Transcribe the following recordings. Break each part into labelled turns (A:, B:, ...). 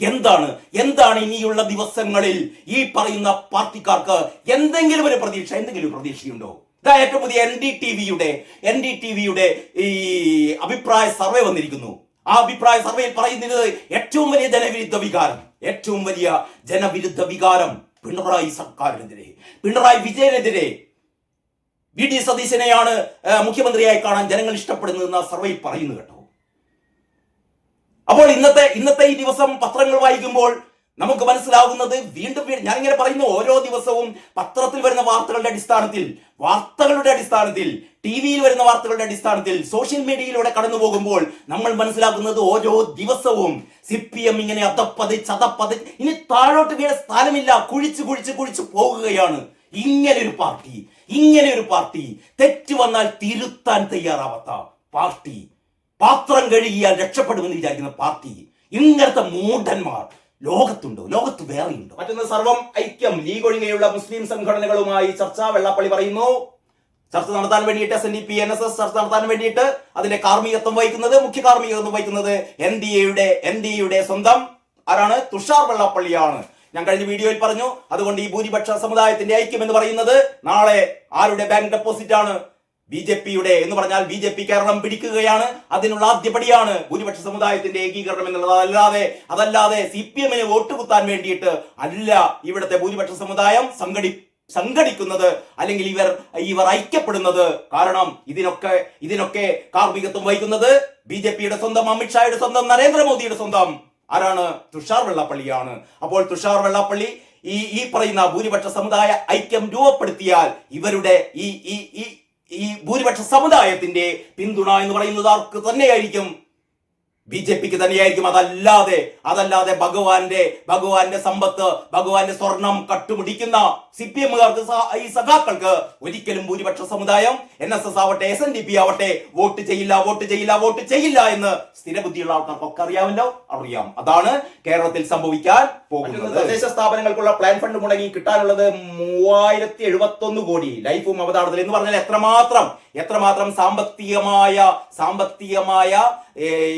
A: എന്താണ്? എന്താണ് ഇനിയുള്ള ദിവസങ്ങളിൽ ഈ പറയുന്ന പാർട്ടിക്കാർക്ക് എന്തെങ്കിലും ഒരു പ്രതീക്ഷ എന്തെങ്കിലും ഒരു പ്രതീക്ഷയുണ്ടോ? ഇതാ ഏറ്റവും പുതിയ എൻ ഡി ടി വിയുടെ എൻ ഡി ടി വിയുടെ ഈ അഭിപ്രായ സർവേ വന്നിരിക്കുന്നു. ആ അഭിപ്രായ സർവേയിൽ പറയുന്നത് ഏറ്റവും വലിയ ജനവിരുദ്ധ വികാരം ഏറ്റവും വലിയ ജനവിരുദ്ധ വികാരം പിണറായി സർക്കാരിനെതിരെ പിണറായി വിജയനെതിരെ വി ഡി സതീശനെയാണ് മുഖ്യമന്ത്രിയായി കാണാൻ ജനങ്ങൾ ഇഷ്ടപ്പെടുന്നതെന്ന് സർവേയിൽ പറയുന്നു കേട്ടോ. അപ്പോൾ ഇന്നത്തെ ഇന്നത്തെ ഈ ദിവസം പത്രങ്ങൾ വായിക്കുമ്പോൾ നമുക്ക് മനസ്സിലാവുന്നത് വീണ്ടും ഞാൻ ഇങ്ങനെ പറയുന്നു ഓരോ ദിവസവും പത്രത്തിൽ വരുന്ന വാർത്തകളുടെ അടിസ്ഥാനത്തിൽ വാർത്തകളുടെ അടിസ്ഥാനത്തിൽ ടി വിയിൽ വരുന്ന വാർത്തകളുടെ അടിസ്ഥാനത്തിൽ സോഷ്യൽ മീഡിയയിലൂടെ കടന്നു പോകുമ്പോൾ നമ്മൾ മനസ്സിലാക്കുന്നത് ഓരോ ദിവസവും സി പി എം ഇങ്ങനെ അതപ്പതി ചതപ്പതി ഇനി താഴോട്ട് വീഴ സ്ഥലമില്ല കുഴിച്ച് കുഴിച്ച് കുഴിച്ച് പോകുകയാണ്. ഇങ്ങനെ ഒരു പാർട്ടി ഇങ്ങനെ ഒരു പാർട്ടി തെറ്റ് വന്നാൽ തിരുത്താൻ തയ്യാറാവാത്ത പാർട്ടി. പാത്രം കഴുകിയാൽ രക്ഷപ്പെടുമെന്ന് വിചാരിക്കുന്ന പാർട്ടി ഇങ്ങനത്തെ മൂഢന്മാർ ലോകത്തുണ്ടോ? ലോകത്ത് വേറെയുണ്ടോ? മറ്റൊന്ന് സർവം ഐക്യം ലീഗ് ഒഴികെയുള്ള മുസ്ലിം സംഘടനകളുമായി ചർച്ച വെള്ളാപ്പള്ളി പറയുന്നു. ചർച്ച നടത്താൻ വേണ്ടിയിട്ട് S N D P N S S ചർച്ച നടത്താൻ വേണ്ടിയിട്ട് അതിന്റെ കാർമ്മികത്വം വഹിക്കുന്നത് മുഖ്യ കാർമ്മികത്വം വഹിക്കുന്നത് എൻ ഡി എയുടെ എൻ ഡി എയുടെ സ്വന്തം ആരാണ്? തുഷാർ വെള്ളാപ്പള്ളിയാണ്. ഞാൻ കഴിഞ്ഞ വീഡിയോയിൽ പറഞ്ഞു അതുകൊണ്ട് ഈ ഭൂരിപക്ഷ സമുദായത്തിന്റെ ഐക്യം എന്ന് പറയുന്നത് നാളെ ആരുടെ ബാങ്ക് ഡെപ്പോസിറ്റ് ആണ്? ബി ജെ പിയുടെ എന്ന് പറഞ്ഞാൽ ബി ജെ പി കേരളം പിടിക്കുകയാണ്. അതിനുള്ള ആദ്യപടിയാണ് ഭൂരിപക്ഷ സമുദായത്തിന്റെ ഏകീകരണം എന്നുള്ളത്. അല്ലാതെ അതല്ലാതെ സി പി എമ്മിന് വോട്ട് കുത്താൻ വേണ്ടിയിട്ട് അല്ല ഇവിടുത്തെ ഭൂരിപക്ഷ സമുദായം സംഘടി സംഘടിക്കുന്നത് അല്ലെങ്കിൽ ഇവർ ഇവർ ഐക്യപ്പെടുന്നത്. കാരണം ഇതിനൊക്കെ ഇതിനൊക്കെ കാർമ്മികത്വം വഹിക്കുന്നത് ബി ജെ പിയുടെ സ്വന്തം അമിത്ഷായുടെ സ്വന്തം നരേന്ദ്രമോദിയുടെ സ്വന്തം ആരാണ്? തുഷാർ വെള്ളാപ്പള്ളിയാണ്. അപ്പോൾ തുഷാർ വെള്ളാപ്പള്ളി ഈ ഈ പറയുന്ന ഭൂരിപക്ഷ സമുദായ ഐക്യം രൂപപ്പെടുത്തിയാൽ ഇവരുടെ ഈ ഈ ഈ ഈ ഭൂരിപക്ഷ സമുദായത്തിന്റെ പിന്തുണ എന്ന് പറയുന്നത് ആർക്ക് തന്നെയായിരിക്കും? ബി ജെ പിക്ക് തന്നെയായിരിക്കും അതല്ലാതെ അതല്ലാതെ ഭഗവാന്റെ ഭഗവാന്റെ സമ്പത്ത് ഭഗവാന്റെ സ്വർണം കട്ടുമുടിക്കുന്ന സി പി എമ്മുകാർക്ക് ഈ സഖാക്കൾക്ക് ഒരിക്കലും ഭൂരിപക്ഷ സമുദായം എൻ എസ് എസ് ആവട്ടെ എസ് എൻ ഡി പി ആവട്ടെ വോട്ട് ചെയ്യില്ല വോട്ട് ചെയ്യില്ല വോട്ട് ചെയ്യില്ല എന്ന് സ്ഥിരബുദ്ധിയുള്ള ആൾക്കാർക്കൊക്കെ അറിയാമല്ലോ. അറിയാം. അതാണ് കേരളത്തിൽ സംഭവിക്കാൻ പോകുന്നത്. തദ്ദേശ സ്ഥാപനങ്ങൾക്കുള്ള പ്ലാൻ ഫണ്ട് മുടങ്ങി കിട്ടാനുള്ളത് മൂവായിരത്തി എഴുപത്തി ഒന്ന് കോടി. ലൈഫും അവതാരത്തിൽ എന്ന് പറഞ്ഞാൽ എത്രമാത്രം എത്രമാത്രം സാമ്പത്തികമായ സാമ്പത്തികമായ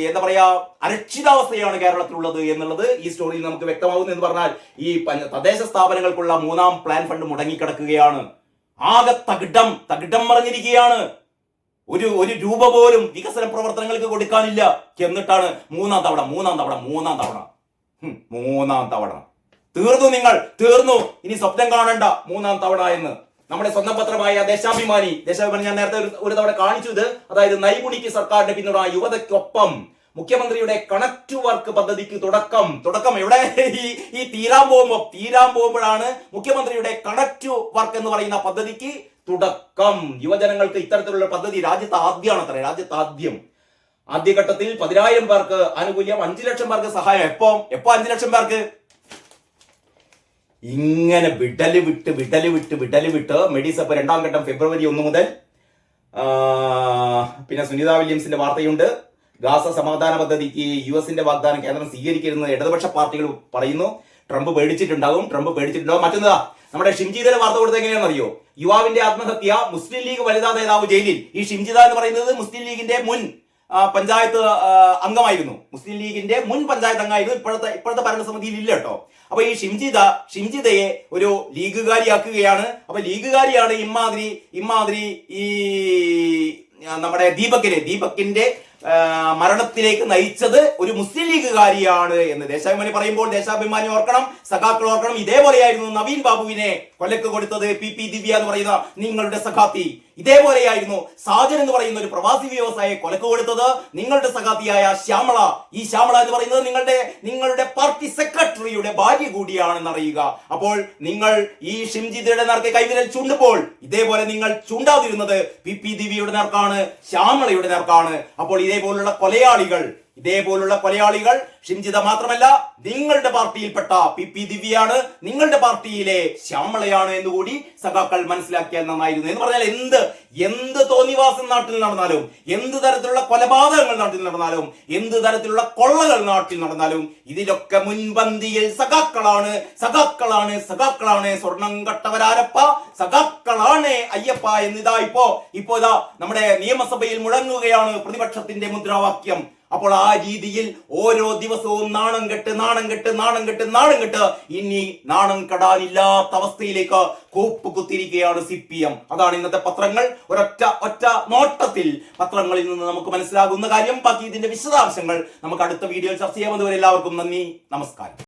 A: എന്താ പറയാ അരക്ഷിതാവസ്ഥയാണ് കേരളത്തിലുള്ളത് എന്നുള്ളത് ഈ സ്റ്റോറിയിൽ നമുക്ക് വ്യക്തമാകുന്നു എന്ന് പറഞ്ഞാൽ ഈ തദ്ദേശ സ്ഥാപനങ്ങൾക്കുള്ള മൂന്നാം പ്ലാൻ ഫണ്ട് മുടങ്ങിക്കിടക്കുകയാണ്. ആകെ തകിടം തകിടം മറിഞ്ഞിരിക്കുകയാണ്. ഒരു ഒരു രൂപ പോലും വികസന പ്രവർത്തനങ്ങൾക്ക് കൊടുക്കാനില്ല. എന്നിട്ടാണ് മൂന്നാം തവണ മൂന്നാം തവണ മൂന്നാം തവണ. മൂന്നാം തവണ. തീർന്നു നിങ്ങൾ തീർന്നു. ഇനി സ്വപ്നം കാണണ്ട മൂന്നാം തവണ എന്ന്. നമ്മുടെ സ്വന്തം പത്രമായ ദേശാഭിമാനി ദേശാഭിമാനി ഞാൻ നേരത്തെ ഒരു- തവണ കാണിച്ചു ഇത്. അതായത് നൈപുണിക്ക് സർക്കാരിന്റെ പിന്തുണ യുവതയ്ക്കൊപ്പം മുഖ്യമന്ത്രിയുടെ കണക്ട് വർക്ക് പദ്ധതിക്ക് തുടക്കം. തുടക്കം എവിടെ? ഈ ഈ തീരാൻ പോകുമ്പോൾ തീരാൻ പോകുമ്പോഴാണ് മുഖ്യമന്ത്രിയുടെ കണക്ട് വർക്ക് എന്ന് പറയുന്ന പദ്ധതിക്ക് തുടക്കം. യുവജനങ്ങൾക്ക് ഇത്തരത്തിലുള്ള പദ്ധതി രാജ്യത്ത് ആദ്യമാണ് അത്ര രാജ്യത്ത് ആദ്യം. ആദ്യഘട്ടത്തിൽ പതിനായിരം പേർക്ക് ആനുകൂല്യം അഞ്ചു ലക്ഷം പേർക്ക് സഹായം. എപ്പോ? എപ്പോ അഞ്ചു ലക്ഷം പേർക്ക്? ഇങ്ങനെ വിടൽ വിട്ട് വിടൽ വിട്ട് വിടൽ വിട്ട് മെഡിസപ്പ് രണ്ടാം ഘട്ടം ഫെബ്രുവരി ഒന്ന് മുതൽ പിന്നെ സുനിത വില്യംസിന്റെ വാർത്തയുണ്ട്. ഗാസ സമാധാന പദ്ധതിക്ക് യു എസിന്റെ വാഗ്ദാനം കേന്ദ്രം സ്വീകരിക്കരുതെന്ന് ഇടതുപക്ഷ പാർട്ടികൾ പറയുന്നു. ട്രംപ് പേടിച്ചിട്ടുണ്ടാവും. ട്രംപ് പേടിച്ചിട്ടുണ്ടാവും. മറ്റൊന്നതാ നമ്മുടെ ഷിംജിതയുടെ വാർത്ത കൊടുത്ത് എങ്ങനെയാണെന്ന് അറിയോ യുവാവിന്റെ ആത്മഹത്യ മുസ്ലിം ലീഗ് വനിതാ നേതാവ് ജയിലിൽ. ഈ ഷിംജിത എന്ന് പറയുന്നത് മുസ്ലിം ലീഗിന്റെ മുൻ പഞ്ചായത്ത് അംഗമായിരുന്നു. മുസ്ലിം ലീഗിന്റെ മുൻ പഞ്ചായത്ത് അംഗമായിരുന്നു. ഇപ്പോഴത്തെ ഇപ്പോഴത്തെ ഭരണസമിതിയിൽ ഇല്ല കേട്ടോ. അപ്പൊ ഈ ഷിംജിത ഷിംജിതയെ ഒരു ലീഗുകാരിയാക്കുകയാണ്. അപ്പൊ ലീഗുകാരിയാണ് ഇമ്മാതിരി ഇമ്മാതിരി ഈ നമ്മുടെ ദീപകിനെ ദീപകിന്റെ മരണത്തിലേക്ക് നയിച്ചത് ഒരു മുസ്ലിം ലീഗുകാരിയാണ് എന്ന് ദേശാഭിമാനി പറയുമ്പോൾ ദേശാഭിമാനി ഓർക്കണം സഖാക്കൾ ഓർക്കണം ഇതേപോലെയായിരുന്നു നവീൻ ബാബുവിനെ കൊല്ലക്ക് കൊടുത്തത് പി പി ദിവ്യ എന്ന് പറയുന്ന നിങ്ങളുടെ സഖാത്തി. ഇതേപോലെയായിരുന്നു സാജൻ എന്ന് പറയുന്ന ഒരു പ്രവാസി വ്യവസായിയെ കൊലക്ക് കൊടുത്തത് നിങ്ങളുടെ സഖാത്തിയായ ശ്യാമള. ഈ ശ്യാമള എന്ന് പറയുന്നത് നിങ്ങളുടെ നിങ്ങളുടെ പാർട്ടി സെക്രട്ടറിയുടെ ഭാര്യ കൂടിയാണെന്ന് അറിയുക അപ്പോൾ നിങ്ങൾ ഈ ഷിംജിതയുടെ നേർക്ക് കൈവിരൽ ചൂണ്ടുമ്പോൾ ഇതേപോലെ നിങ്ങൾ ചൂണ്ടാതിരുന്നത് പി പി ദിവ്യയുടെ നേർക്കാണ്. ശ്യാമളയുടെ നേർക്കാണ്. അപ്പോൾ ഇതേപോലുള്ള കൊലയാളികൾ ഇതേപോലുള്ള കൊലയാളികൾ ഷിംജിത മാത്രമല്ല നിങ്ങളുടെ പാർട്ടിയിൽപ്പെട്ട പി പി ദിവ്യയാണ് നിങ്ങളുടെ പാർട്ടിയിലെ ശ്യാമളയാണ് എന്നുകൂടി സഖാക്കൾ മനസ്സിലാക്കിയാൽ നന്നായിരുന്നു എന്ന് പറഞ്ഞാൽ എന്ത്? എന്ത് തോന്നിവാസം നാട്ടിൽ നടന്നാലും എന്ത് തരത്തിലുള്ള കൊലപാതകങ്ങൾ നാട്ടിൽ നടന്നാലും എന്ത് തരത്തിലുള്ള കൊള്ളകൾ നാട്ടിൽ നടന്നാലും ഇതിലൊക്കെ മുൻപന്തിയിൽ സഖാക്കളാണ് സഖാക്കളാണ് സഖാക്കളാണ് സ്വർണം കട്ടവരാരപ്പ സഖാക്കളാണ് അയ്യപ്പ എന്നിതാ ഇപ്പോ ഇപ്പോ ഇതാ നമ്മുടെ നിയമസഭയിൽ മുഴങ്ങുകയാണ് പ്രതിപക്ഷത്തിന്റെ മുദ്രാവാക്യം. അപ്പോൾ ആ രീതിയിൽ ഓരോ ദിവസവും നാണം കെട്ട് നാണം കെട്ട് നാണം കെട്ട് നാണം കെട്ട് ഇനി നാണം കെടാനില്ലാത്ത അവസ്ഥയിലേക്ക് കൂപ്പ് കുത്തിരിക്കുകയാണ് സി പി എം. അതാണ് ഇന്നത്തെ പത്രങ്ങൾ. ഒരൊറ്റ ഒറ്റ നോട്ടത്തിൽ പത്രങ്ങളിൽ നിന്ന് നമുക്ക് മനസ്സിലാകുന്ന കാര്യം. ബാക്കി ഇതിന്റെ വിശദാംശങ്ങൾ നമുക്ക് അടുത്ത വീഡിയോയിൽ ചർച്ച ചെയ്യാം. അതുവരെ എല്ലാവർക്കും നന്ദി. നമസ്കാരം.